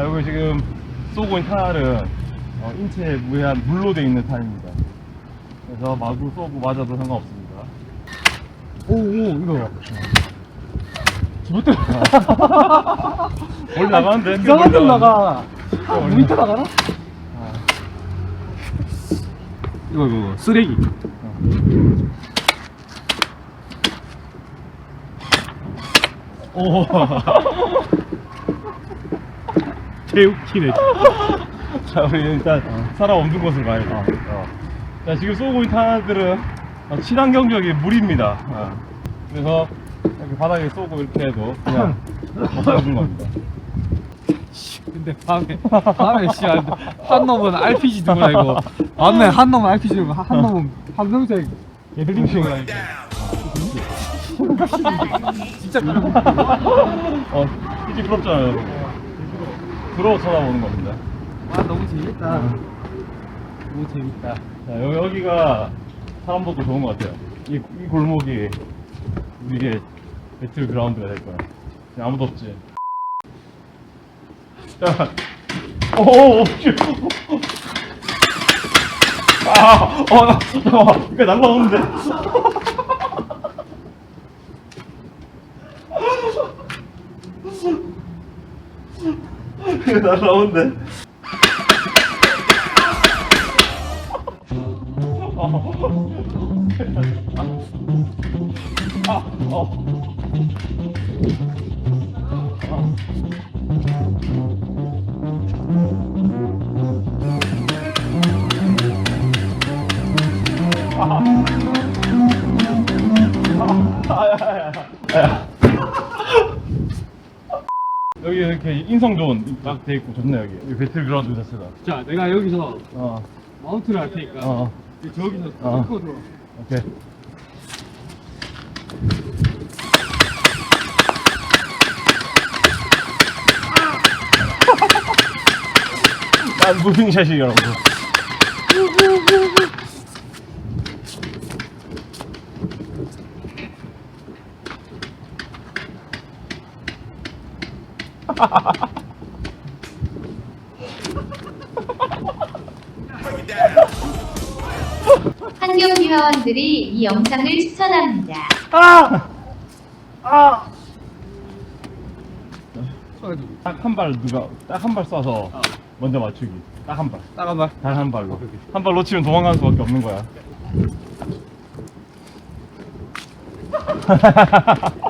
여기 지금 쏘고 있는 탄알은 어, 인체에 무해한 물로 돼 있는 탄입니다. 그래서 마구 쏘고 맞아도 상관없습니다. 오, 오, 이거. 잘못된 멀리 나가는데? 이상한 데 나가. 아, 밑에 나가나? 아, 이거, 이거, 이거. 쓰레기. 오. 개웃기네. 자, 우리 일단 살아 없는 곳을 가야죠. 어. 자, 지금 쏘고 있는 탄알들은 어, 친환경적인 물입니다. 어. 그래서 이렇게 바닥에 쏘고 이렇게 해도 그냥 벗어나는 겁니다. 근데 밤에, 밤에, 씨, 안 돼. 한 놈은 RPG 들고 다니고, 밤에 한 놈은 RPG 들고, 한 놈은 황금색 개들링 들고 다니고. 진짜 어, 이제 부럽잖아요. 부러워 쳐다보는 겁니다. 아, 너무 재밌다. 너무 재밌다. 자, 여기, 여기가 사람 보고 좋은 것 같아요. 이, 이 골목이 우리의 배틀 그라운드가 될 거야. 그냥 아무도 없지. 자, 오, 오, 씨. 아, 어, 나, 잠깐만. 이거 날라오는데. 이거 날라오는데. 아, 어. 여기 이렇게 인성 좋은 딱 돼 있고 좋네 여기. 여기 배틀그라운드 자체가. 자, 내가 여기서 어, 마운트를 할 테니까, 어, 저기서 어. 찍고 들어. 오케이. 난 무빙샷이라고. 환경비 회원들이 이 영상을 추천합니다. 아! 아! 쏴가지고. 딱 한 발 누가 딱 한 발 쏴서 먼저 맞추기. 딱 한 발. 딱한 발. 단 한 발로. 한발 놓치면 도망가는 수밖에 없는 거야.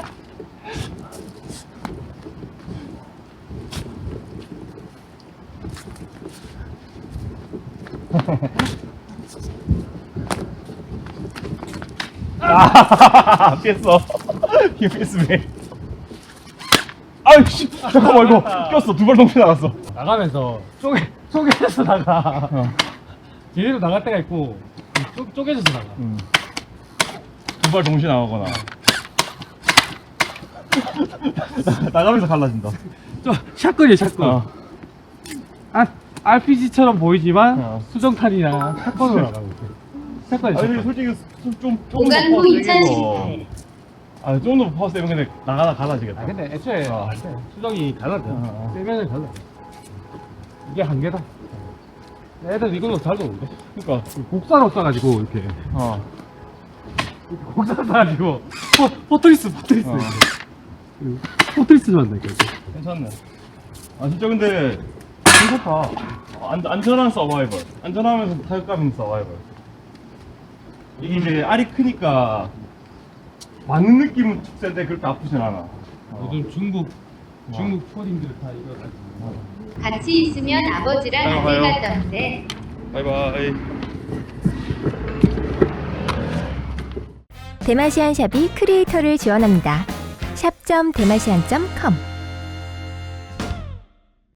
아, 피했어. 이 피했으면. 아이씨, 잠깐만 이거 꼈어. 두발 동시에 나갔어. 나가면서 쪼개, 쪼개져서 나가. 어. 제대로 나갈 때가 있고, 쪼, 쪼개져서 나가. 음. 두발 동시에 나가거나. 나가면서 갈라진다. 좀 샷건이야, 샷건. 어. 아, RPG처럼 보이지만 어. 수정탄이나 샷건으로 나가고 있어. 샷건이 아니 샷건. 솔직히 좀, 좀, 조금 더 오간호 파워 세게 2018. 아, 조금 더 파워 세면 근데 나가다 갈라지겠다. 아, 근데 애초에 어. 안 돼. 수정이 달라져. 어, 어. 세면은 달라. 이게 한계다. 애들 이걸로 잘 노는데. 그니까, 곡사로 써가지고, 이렇게. 어. 곡사로 써가지고, 포, 포트리스, 포트리스. 어. 포트리스 만다니까, 이렇게. 괜찮네. 아, 진짜 근데, 괜찮다. 안, 안전한 서바이벌. 안전하면서 타격감 있는 서바이벌. 이게 이제 알이 크니까, 맞는 느낌은 센데 그렇게 아프진 않아. 어. 요즘 중국, 중국 초딩들 다 이거 가지고. 같이 있으면 아버지랑 아들 가요. 같던데. 바이바이. 대마시안 샵이 크리에이터를 지원합니다. 샵.대마시안.com